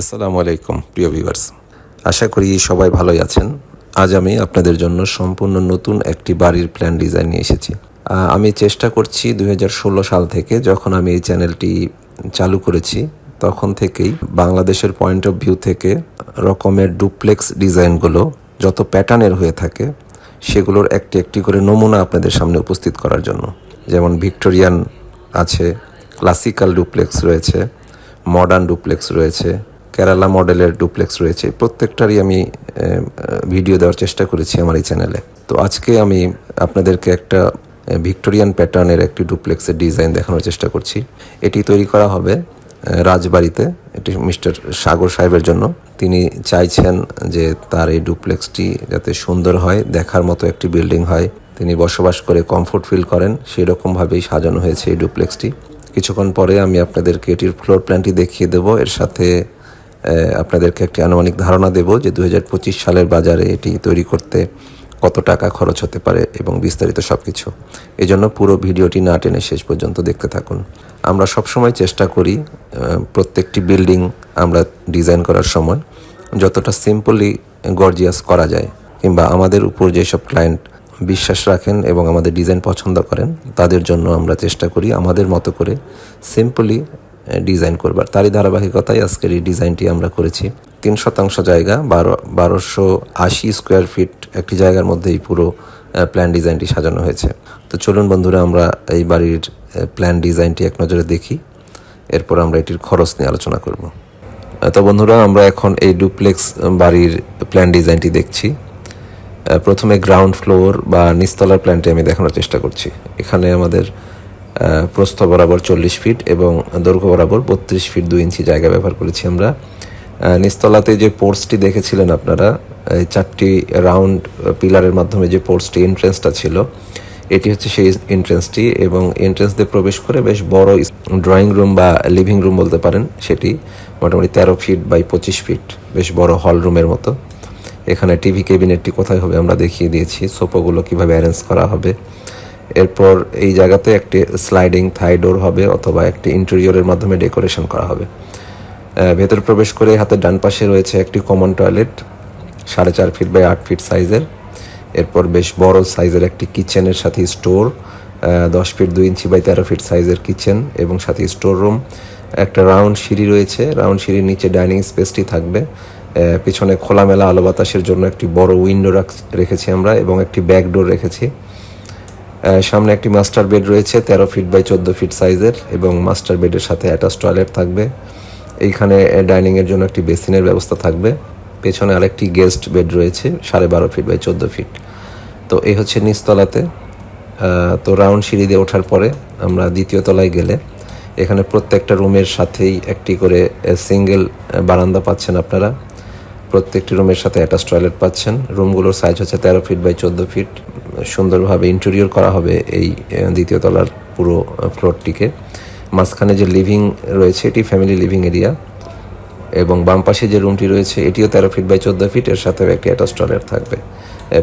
আসসালামু আলাইকুম, প্রিয় ভিউয়ার্স। আশা করি সবাই ভালোই আছেন। আজ আমি আপনাদের জন্য সম্পূর্ণ নতুন একটি বাড়ির প্ল্যান ডিজাইন নিয়ে এসেছি। আমি চেষ্টা করছি দু হাজার ষোলো সাল থেকে যখন আমি এই চ্যানেলটি চালু করেছি, তখন থেকেই বাংলাদেশের পয়েন্ট অফ ভিউ থেকে রকমের ডুপ্লেক্স ডিজাইনগুলো যত প্যাটার্নের হয়ে থাকে, সেগুলোর একটি একটি করে নমুনা আপনাদের সামনে উপস্থিত করার জন্য। যেমন ভিক্টোরিয়ান আছে ক্লাসিক্যাল ডুপ্লেক্স রয়েছে মডার্ন ডুপ্লেক্স রয়েছে কেরালা মডেলের ডুপ্লেক্স রয়েছে। প্রত্যেকটারই আমি ভিডিও দেওয়ার চেষ্টা করেছি আমার এই চ্যানেলে। তো আজকে আমি আপনাদেরকে একটা ভিক্টোরিয়ান প্যাটার্নের একটি ডুপ্লেক্সের ডিজাইন দেখানোর চেষ্টা করছি। এটি তৈরি করা হবে রাজবাড়িতে। এটি মিস্টার সাগর সাহেবের জন্য। তিনি চাইছেন যে তার এই ডুপ্লেক্সটি যাতে সুন্দর হয়, দেখার মতো একটি বিল্ডিং হয়। তিনি বসবাস করে কমফোর্ট ফিল করেন সেই রকমভাবেই সাজানো হয়েছে এই ডুপ্লেক্সটি। কিছুক্ষণ পরে আমি আপনাদেরকে এটির ফ্লোর প্ল্যানটি দেখিয়ে দেব। এর সাথে আপনাদেরকে একটি আনুমানিক ধারণা দেব যে দু হাজার পঁচিশ সালের বাজারে এটি তৈরি করতে কত টাকা খরচ হতে পারে এবং বিস্তারিত সব কিছু এই জন্য পুরো ভিডিওটি না টেনে শেষ পর্যন্ত দেখতে থাকুন। আমরা সবসময় চেষ্টা করি প্রত্যেকটি বিল্ডিং আমরা ডিজাইন করার সময় যতটা সিম্পলি গর্জিয়াস করা যায় কিংবা আমাদের উপর যেসব ক্লায়েন্ট বিশ্বাস রাখেন এবং আমাদের ডিজাইন পছন্দ করেন, তাদের জন্য আমরা চেষ্টা করি আমাদের মতো করে সিম্পলি ডিজাইন করবার। তারই ধারাবাহিকতায় আজকের এই ডিজাইনটি আমরা করেছি। তিন শতাংশ জায়গা, বারো, বারোশো আশি স্কোয়ার ফিট একটি জায়গার মধ্যেই পুরো প্ল্যান ডিজাইনটি সাজানো হয়েছে। তো চলুন বন্ধুরা, আমরা এই বাড়ির প্ল্যান ডিজাইনটি এক নজরে দেখি। এরপর আমরা এটির খরচ নিয়ে আলোচনা করব। তো বন্ধুরা, আমরা এখন এই ডুপ্লেক্স বাড়ির প্ল্যান ডিজাইনটি দেখছি। প্রথমে গ্রাউন্ড ফ্লোর বা নিচতলার প্ল্যানটি আমি দেখানোর চেষ্টা করছি। এখানে আমাদের প্রস্থ বরাবর চল্লিশ ফিট এবং দৈর্ঘ্য বরাবর বত্রিশ ফিট দুই ইঞ্চি জায়গা ব্যবহার করেছি আমরা। আহ, নিচতলাতে যে পোর্টসটি দেখেছিলেন আপনারা এই চারটি রাউন্ড পিলারের মাধ্যমে যে পোর্টসটি এন্ট্রেন্সটা ছিল এটি হচ্ছে সেই এন্ট্রেন্সটি এবং এন্ট্রেন্স দিয়ে প্রবেশ করে বেশ বড় ড্রয়িং রুম বা লিভিং রুম বলতে পারেন সেটি মোটামুটি তেরো ফিট বাই পঁচিশ ফিট বেশ বড় হল রুমের মতো। এখানে টিভি ক্যাবিনেটটি কোথায় হবে আমরা দেখিয়ে দিয়েছি সোফাগুলো কীভাবে অ্যারেঞ্জ করা হবে। এরপর এই জায়গাতে একটি স্লাইডিং থাই ডোর হবে অথবা একটি ইন্টেরিয়রের মাধ্যমে ডেকোরেশন করা হবে। ভেতর প্রবেশ করে হাতের ডান পাশে রয়েছে একটি কমন টয়লেট সাড়ে চার ফিট বাই আট ফিট সাইজের এরপর বেশ বড় সাইজের একটি কিচেনের সাথে স্টোর দশ ফিট দুই ইঞ্চি বাই তেরো ফিট সাইজের কিচেন এবং সাথে স্টোর রুম একটা রাউন্ড সিঁড়ি রয়েছে রাউন্ড সিঁড়ির নিচে ডাইনিং স্পেসটি থাকবে। পিছনে খোলামেলা আলো বাতাসের জন্য একটি বড় উইন্ডো রেখেছি আমরা এবং একটি ব্যাক ডোর রেখেছি। সামনে একটি মাস্টার বেড রয়েছে, তেরো ফিট বাই চোদ্দ ফিট সাইজের এবং মাস্টার বেডের সাথে অ্যাটাচ টয়লেট থাকবে। এইখানে ডাইনিংয়ের জন্য একটি বেসিনের ব্যবস্থা থাকবে। পেছনে আরেকটি গেস্ট বেড রয়েছে, সাড়ে বারো ফিট বাই চোদ্দ ফিট তো এই হচ্ছে নিচতলাতে তো রাউন্ড সিঁড়ি দিয়ে ওঠার পরে আমরা দ্বিতীয় তলায় গেলে, এখানে প্রত্যেকটা রুমের সাথেই একটি করে সিঙ্গেল বারান্দা পাচ্ছেন আপনারা। প্রত্যেকটি রুমের সাথে অ্যাটাচ টয়লেট পাচ্ছেন। রুমগুলোর সাইজ হচ্ছে তেরো ফিট বাই চোদ্দ ফিট সুন্দরভাবে ইন্টেরিয়র করা হবে এই দ্বিতীয় তলার পুরো ফ্লোরটিকে মাঝখানে যে লিভিং রয়েছে, এটি ফ্যামিলি লিভিং এরিয়া এবং বাম পাশে যে রুমটি রয়েছে, এটিও তেরো ফিট বাই চোদ্দ ফিট এর সাথেও একটি অ্যাটাচ টয়লেট থাকবে।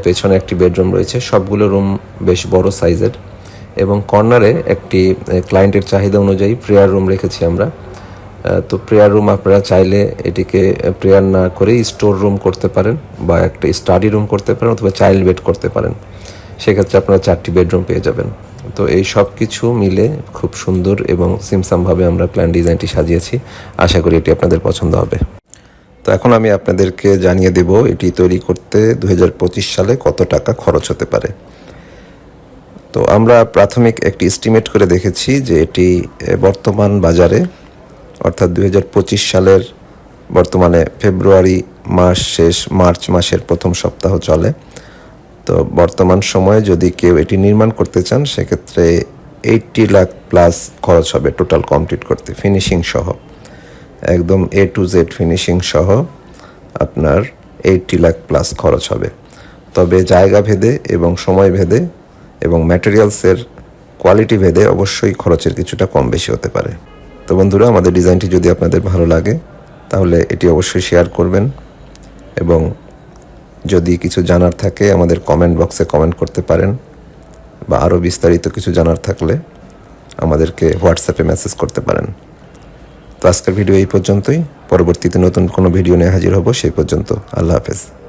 পেছনে একটি বেডরুম রয়েছে, সবগুলো রুম বেশ বড় সাইজের এবং কর্নারে একটি ক্লায়েন্টের চাহিদা অনুযায়ী প্রেয়ার রুম রেখেছি আমরা। তো প্রেয়ার রুম আপনারা চাইলে এটিকে প্রেয়ার না করে স্টোর রুম করতে পারেন বা একটা স্টাডি রুম করতে পারেন অথবা চাইল্ড বেড করতে পারেন। সেক্ষেত্রে আপনারা চারটি বেডরুম পেয়ে যাবেন। তো এই সব কিছু মিলে খুব সুন্দর এবং সিমসামভাবে আমরা প্ল্যান ডিজাইনটি সাজিয়েছি। আশা করি এটি আপনাদের পছন্দ হবে। তো এখন আমি আপনাদেরকে জানিয়ে দেব এটি তৈরি করতে দুহাজার পঁচিশ সালে কত টাকা খরচ হতে পারে। তো আমরা প্রাথমিক একটি এস্টিমেট করে দেখেছি যে এটি বর্তমান বাজারে, অর্থাৎ দু হাজার পঁচিশ সালের বর্তমানে ফেব্রুয়ারি মাস শেষ, মার্চ মাসের প্রথম সপ্তাহ চলে। তো বর্তমান সময়ে যদি কেউ এটি নির্মাণ করতে চান, সেক্ষেত্রে এইটটি লাখ প্লাস খরচ হবে টোটাল কমপ্লিট করতে ফিনিশিং সহ। একদম এ টু জেড ফিনিশিং সহ আপনার এইটটি লাখ প্লাস খরচ হবে। তবে জায়গা ভেদে এবং সময় ভেদে এবং ম্যাটেরিয়ালসের কোয়ালিটি ভেদে অবশ্যই খরচের কিছুটা কম বেশি হতে পারে। তো বন্ধুরা, আমাদের ডিজাইনটি যদি আপনাদের ভালো লাগে, তাহলে এটি অবশ্যই শেয়ার করবেন এবং যদি কিছু জানার থাকে, আমাদের কমেন্ট বক্সে কমেন্ট করতে পারেন। বা আরও বিস্তারিত কিছু জানার থাকলে আমাদেরকে হোয়াটসঅ্যাপে মেসেজ করতে পারেন। তো আজকের ভিডিও এই পর্যন্তই। পরবর্তীতে নতুন কোনো ভিডিও নিয়ে হাজির হব, সেই পর্যন্ত আল্লাহ হাফেজ।